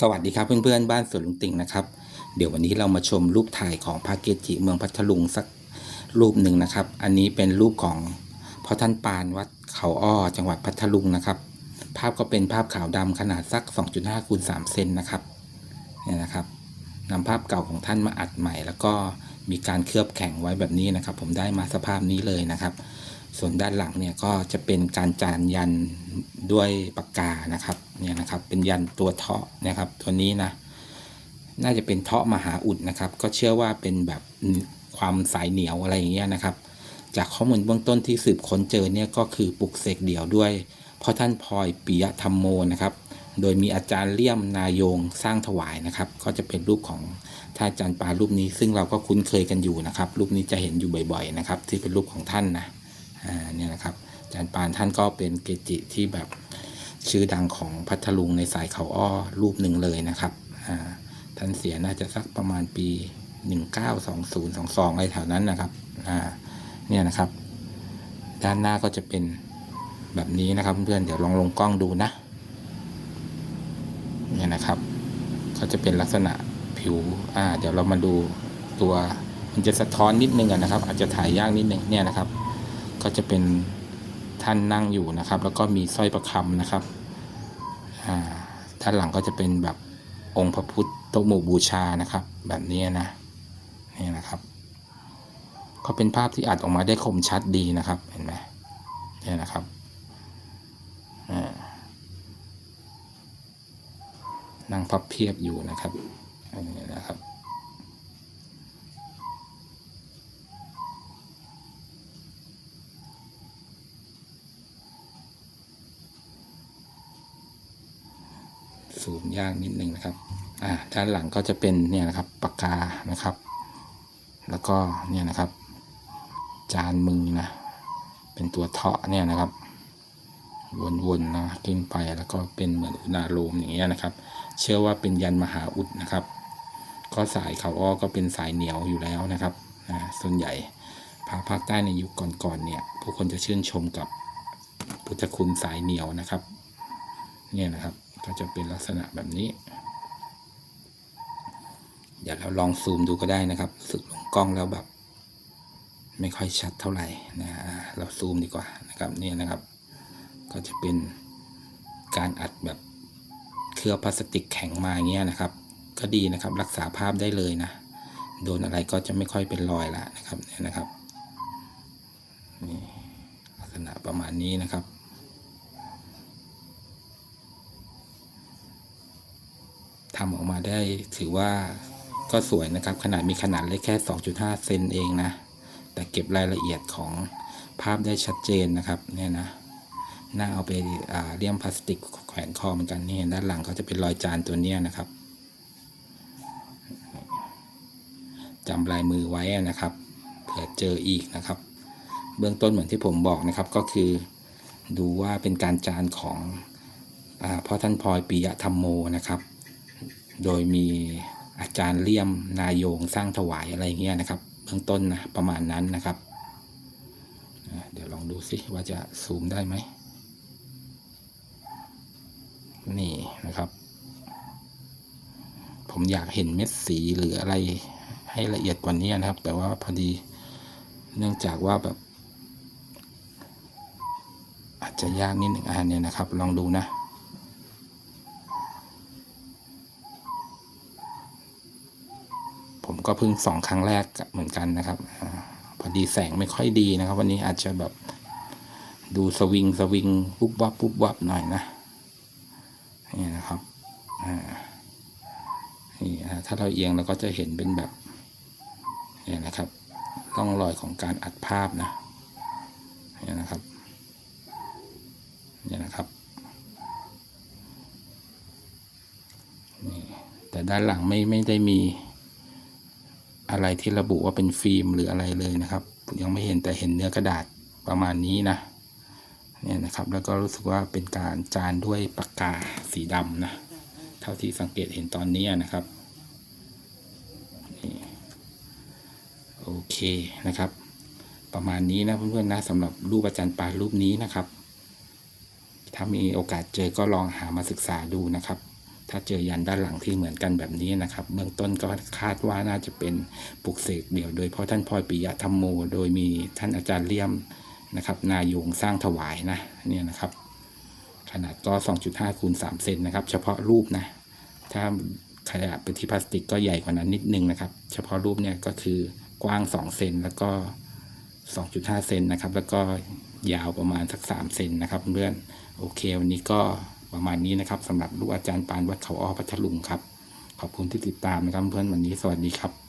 สวัสดีครับเพื่อนๆบ้านสวนลุงติงนะครับ เดี๋ยววันนี้เรามาชมรูปถ่ายของพระเกจิเมืองพัทลุงสักรูปหนึ่งนะครับ อันนี้เป็นรูปของพ่อท่านปานวัดเขาอ้อจังหวัดพัทลุงนะครับ ภาพก็เป็นภาพขาวดำขนาดสัก 2.5คูณ3เซนนะครับเนี่ยนะครับนำภาพเก่าของท่านมาอัดใหม่ แล้วก็มีการเคลือบแข็งไว้แบบนี้นะครับ ผมได้มาสภาพนี้เลยนะครับ ส่วนด้านหลังเนี่ยก็จะเป็นการจานยันด้วยปากกานะครับ เนี่ยนะครับ เป็นยันตัวเทาะนะครับ ตัวนี้นะ น่าจะเป็นเทาะมหาอุดนะครับ ก็เชื่อว่าเป็นแบบความสายเหนียวอะไรอย่างเงี้ยนะครับ จากข้อมูลเบื้องต้นที่สืบค้นเจอเนี่ยก็คือปลุกเสกเดี่ยวด้วยพ่อท่านพลอยปิยธรรมโมนะครับ โดยมีอาจารย์เลี่ยมนายงสร้างถวายนะครับ ก็จะเป็นรูปของท่านอาจารย์ปารูปนี้ ซึ่งเราก็คุ้นเคยกันอยู่นะครับ รูปนี้จะเห็นอยู่บ่อยๆนะครับ ที่เป็นรูปของท่านนะ อ่า เนี่ยนะครับอาจารย์ปานท่านก็เป็นเกจิที่แบบ ชื่อดังของพัทลุงในสายเขาอ้อรูปหนึ่งเลยนะครับท่านเสียน่าจะสักประมาณปี 192022อะไรแถวนั้นนะครับเนี่ยนะครับ ด้านหน้าก็จะเป็นแบบนี้นะครับเพื่อนเดี๋ยวลองลงกล้องดูนะเนี่ยนะครับก็จะเป็นลักษณะผิวอ่าเดี๋ยวเรามาดูตัวมันจะสะท้อนนิดนึงนะครับ อาจจะถ่ายยากนิดนึงเนี่ยนะครับ ก็จะเป็น ท่านนั่งอยู่นะครับ แล้วก็มีสร้อยประคำนะครับอ่าด้านหลังก็จะเป็นแบบองค์พระพุทธโตะหมู่บูชานะครับ แบบนี้นะนี่นะครับ ก็เป็นภาพที่อัดออกมาได้คมชัดดีนะครับเห็นไหมนี่นะครับนั่งพับเพียบอยู่นะครับอันนี้นะครับ ซูมยากนิดนึงนะครับอ่าด้านหลังก็จะเป็นเนี่ยนะครับปากกานะครับ แล้วก็เนี่ยนะครับ จานมือนะเป็นตัวเทาะเนี่ยนะครับ วนๆนะขึ้นไปแล้วก็เป็นเหมือนอุณาโลมอย่างเงี้ยนะครับ เชื่อว่าเป็นยันมหาอุดนะครับ ก็สายเขาอ้อก็เป็นสายเหนียวอยู่แล้วนะครับอ่าส่วนใหญ่ภาคภาคใต้ในยุคก่อนๆเนี่ยผู้คนจะชื่นชมกับพุทธคุณสายเหนียวนะครับ เนี่ยนะครับ ก็จะเป็นลักษณะแบบนี้ เดี๋ยวเราลองซูมดูก็ได้นะครับสึกลงกล้องแล้วแบบ ไม่ค่อยชัดเท่าไหร่นะฮะเราซูมดีกว่านะครับนี่นะครับ ก็จะเป็นการอัดแบบเคลือบพลาสติกแข็งมาอย่างเงี้ยนะครับ ก็ดีนะครับรักษาภาพได้เลยนะโดนอะไรก็จะไม่ค่อยเป็นรอยละนะครับเนี่ยนะครับนี่ลักษณะประมาณนี้นะครับ ทำออกมาได้ถือว่าก็สวยนะครับ ขนาดมีขนาดเล็กแค่ 2.5 เซนเองนะ แต่เก็บรายละเอียดของภาพได้ชัดเจนนะครับเนี่ยนะน่าเอาไปอ่าเลี่ยมพลาสติกแขวนคอเหมือนกันนี่ด้านหลังก็จะเป็นรอยจานตัวเนี้ยนะครับจำลายมือไว้นะครับเผื่อเจออีกนะครับ เบื้องต้นเหมือนที่ผมบอกนะครับก็คือ ดูว่าเป็นการจานของอาพ่อท่านพลอยปิยะธรรมโมนะครับ โดยมีอาจารย์เลี่ยมนายงสร้างถวายอะไรเงี้ยนะครับเบื้องต้นนะประมาณนั้นนะครับ เดี๋ยวลองดูสิว่าจะซูมได้ไหมนี่นะครับ ผมอยากเห็นเม็ดสีหรืออะไรให้ละเอียดกว่านี้นะครับ แต่ว่าพอดีเนื่องจากว่าแบบ อาจจะยากนิดหนึ่งอันเนี่ยนะครับ ลองดูนะ ผมก็เพิ่งสองครั้งแรกเหมือนกันนะครับอพอดีแสงไม่ค่อยดีนะครับ วันนี้อาจจะแบบดูสวิงสวิงปุ๊บวับปุ๊บวับหน่อยนะนี่นะครับนี่นะถ้าเราเอียงเราก็จะเห็นเป็นแบบนี่นะครับร่องรอยของการอัดภาพนะนี่นะครับนี่นะครับนี่แต่ด้านหลังไม่ไม่ได้มี อะไรที่ระบุว่าเป็นฟิล์มหรืออะไรเลยนะครับยังไม่เห็นแต่เห็นเนื้อกระดาษประมาณนี้นะเนี่ยนะครับแล้วก็รู้สึกว่าเป็นการจานด้วยปากกาสีดำนะเท่าที่สังเกตเห็นตอนนี้นะครับโอเคนะครับ ประมาณนี้นะเพื่อนๆนะสำหรับรูปอาจารย์ปารูปนี้นะครับ ถ้ามีโอกาสเจอก็ลองหามาศึกษาดูนะครับ ถ้าเจอยันด้านหลังที่เหมือนกันแบบนี้นะครับ เบื้องต้นก็คาดว่าน่าจะเป็นปลุกเสกเดี่ยว โดยเพราะท่านพลอยปิยธรรมโม โดยมีท่านอาจารย์เลี่ยมนะครับ นายงสร้างถวายนะเนี่ยนะครับ ขนาดก็ 2.5คูณ3เซนนะครับ เฉพาะรูปนะ ถ้าขยะเป็นที่พลาสติกก็ใหญ่กว่านั้นนิดนึงนะครับ เฉพาะรูปเนี่ยก็คือกว้าง 2 เซนแล้วก็ 2.5 เซนนะครับ แล้วก็ยาวประมาณสัก 3 เซนนะครับเพื่อน โอเค วันนี้ก็ ประมาณนี้นะครับสำหรับลูกอาจารย์ปานวัดเขาอ้อพัทลุงครับ ขอบคุณที่ติดตามนะครับเพื่อนวันนี้สวัสดีครับ